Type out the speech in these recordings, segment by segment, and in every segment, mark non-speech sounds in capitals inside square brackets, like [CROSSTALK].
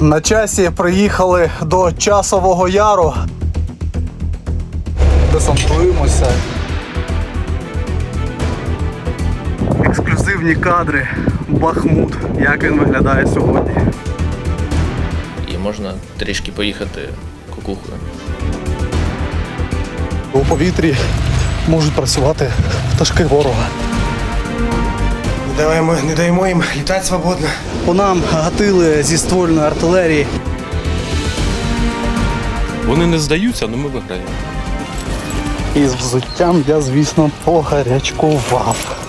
На часі приїхали до часового яру. Десантуємося. Ексклюзивні кадри. Бахмут. Як він виглядає сьогодні. і можна трішки поїхати кукухою. У повітрі можуть працювати пташки ворога. Не даємо, не даємо їм літати свободно. По нам гатили зі ствольної артилерії. Вони не здаються, але ми виграємо. І з взуттям я, звісно, погарячкував.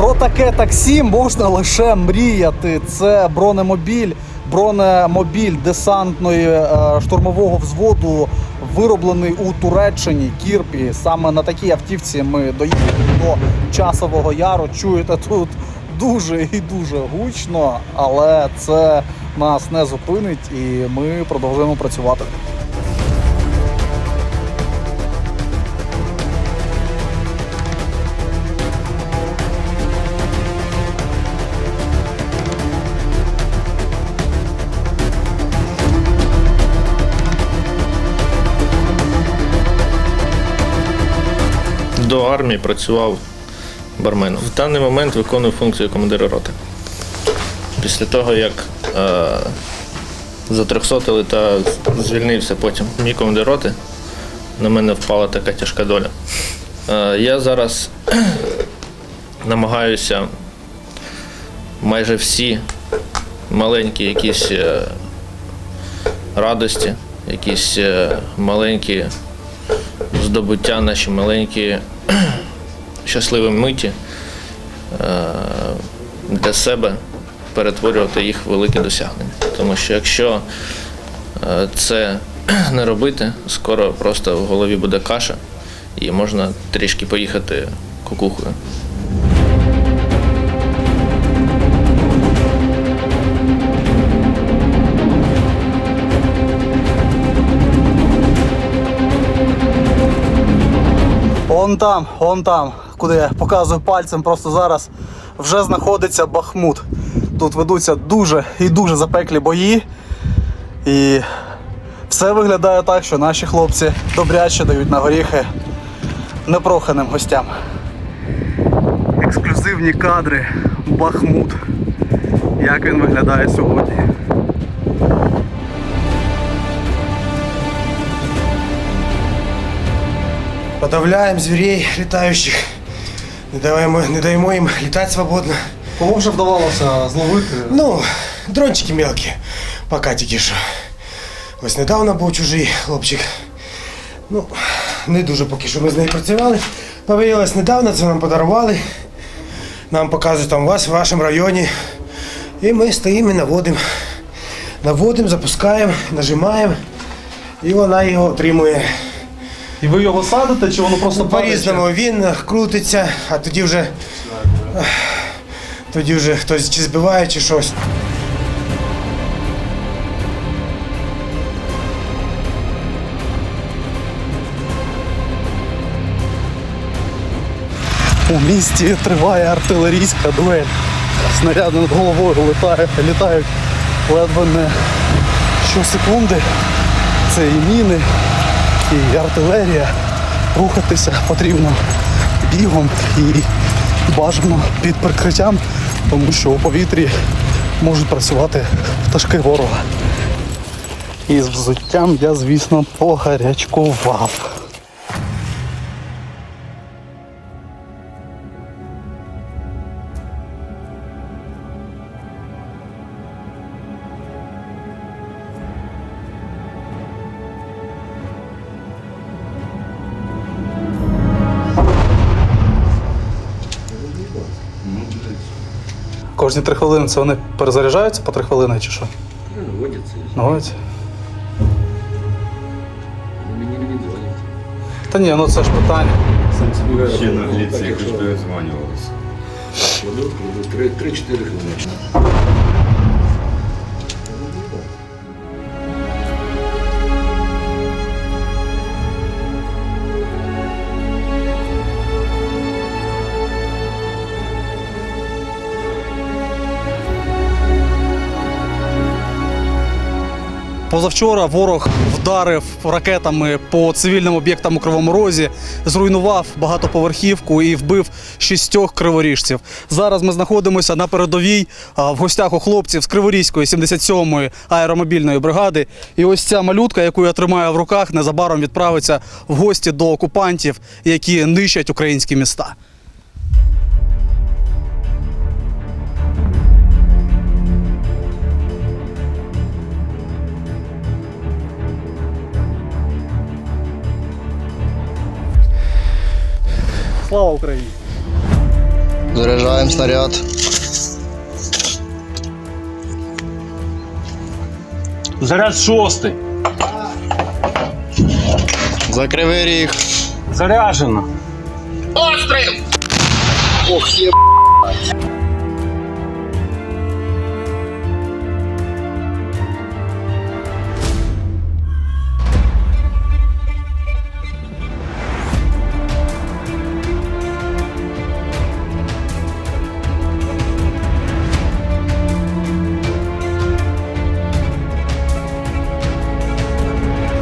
Про таке таксі можна лише мріяти. Це бронемобіль, бронемобіль десантної е, штурмового взводу, вироблений у Туреччині, Кірпі. Саме на такій автівці ми доїхали до часового яру. Чуєте тут дуже і дуже гучно, але це нас не зупинить, і ми продовжуємо працювати. Армії працював барменом. В даний момент виконую функцію командира роти. Після того, як е, затрьохсотили та звільнився потім мій командир роти, на мене впала така тяжка доля. Е, я зараз [CLEARS THROAT] намагаюся майже всі маленькі якісь е, радості, якісь е, маленькі здобуття, наші маленькі [CLEARS THROAT] щасливі миті е, для себе перетворювати їх в велике досягнення. Тому що якщо е, це [CLEARS THROAT] не робити, скоро просто в голові буде каша і можна трішки поїхати кукухою. Он там, он там, куди я показую пальцем, просто зараз вже знаходиться Бахмут. Тут ведуться дуже і дуже запеклі бої. І все виглядає так, що наші хлопці добряче дають на горіхи непроханим гостям. Ексклюзивні кадри Бахмут. Як він виглядає сьогодні. Подавляємо звірей літаючих. Не даємо, не даємо їм літати свободно. Кому вже вдавалося зловити? Ну, дрончики мелкі, поки тільки що. Ось недавно був чужий хлопчик. Ну, не дуже поки що ми з нею працювали. Повиявилось недавно, це нам подарували. Нам показують там вас в вашому районі. І ми стоїмо і наводимо. Наводимо, запускаємо, нажимаємо. І вона його отримує. І ви його садите, чи воно просто падає? По-різному він крутиться, а тоді вже. Тоді вже хтось чи збиває, чи щось. У місті триває артилерійська дуель. Снаряди над головою літають, літають ледве не щосекунди. Це і міни, і артилерія. Рухатися потрібно бігом і бажано під прикриттям, тому що у повітрі можуть працювати пташки ворога. І з взуттям я, звісно, погарячкував. Кожні три хвилини це вони перезаряджаються по три хвилини чи що? Наводятся, Наводяться? мені не відзвонять. Та ні, ну це ж питання. Ще ліці якось би дзвонювалися. Три-чотири 3-4 хвилини. Позавчора ворог вдарив ракетами по цивільним об'єктам у Кривому Розі, зруйнував багатоповерхівку і вбив шістьох криворіжців. Зараз ми знаходимося на передовій в гостях у хлопців з Криворізької 77-ї аеромобільної бригади. І ось ця малютка, яку я тримаю в руках, незабаром відправиться в гості до окупантів, які нищать українські міста. Слава Україні! Заряджаємо снаряд. Заряд шостий. За кривий ріг. Заряджено. Ох, є.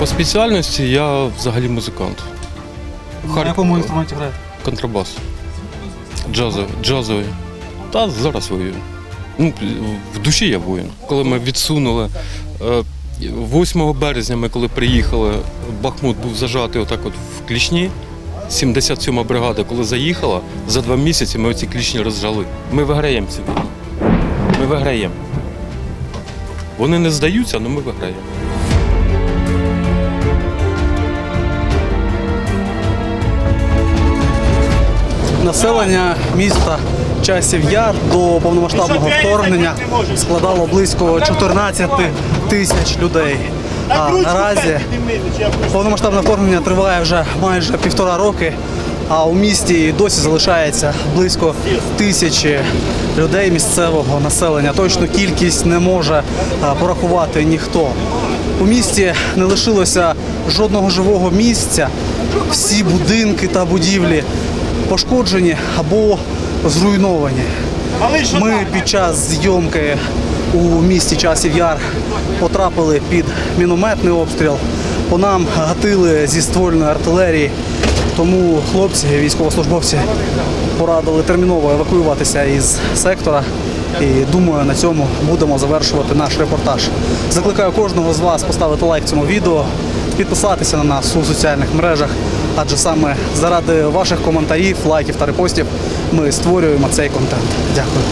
Спеціальності я взагалі музикант. На якому інструменті граєте? Контрабас. Джазовий. Джазовий. Та зараз воюю. Ну, в душі я воїн. Коли ми відсунули е, 8 березня, ми коли приїхали, Бахмут був зажатий отак от в клішні. 77-ма бригада, коли заїхала, за два місяці ми оці клішні розжали. Ми виграємо цю війну. Ми виграємо. Вони не здаються, але ми виграємо. Населення міста Часів Яр до повномасштабного вторгнення складало близько 14 тисяч людей. А наразі повномасштабне вторгнення триває вже майже півтора роки. А у місті досі залишається близько тисячі людей місцевого населення. Точну кількість не може порахувати ніхто. У місті не лишилося жодного живого місця. Всі будинки та будівлі пошкоджені або зруйновані. Ми під час зйомки у місті Часів Яр потрапили під мінометний обстріл. По нам гатили зі ствольної артилерії. Тому хлопці, військовослужбовці, порадили терміново евакуюватися із сектора. І думаю, на цьому будемо завершувати наш репортаж. Закликаю кожного з вас поставити лайк цьому відео, підписатися на нас у соціальних мережах, адже саме заради ваших коментарів, лайків та репостів ми створюємо цей контент. Дякую.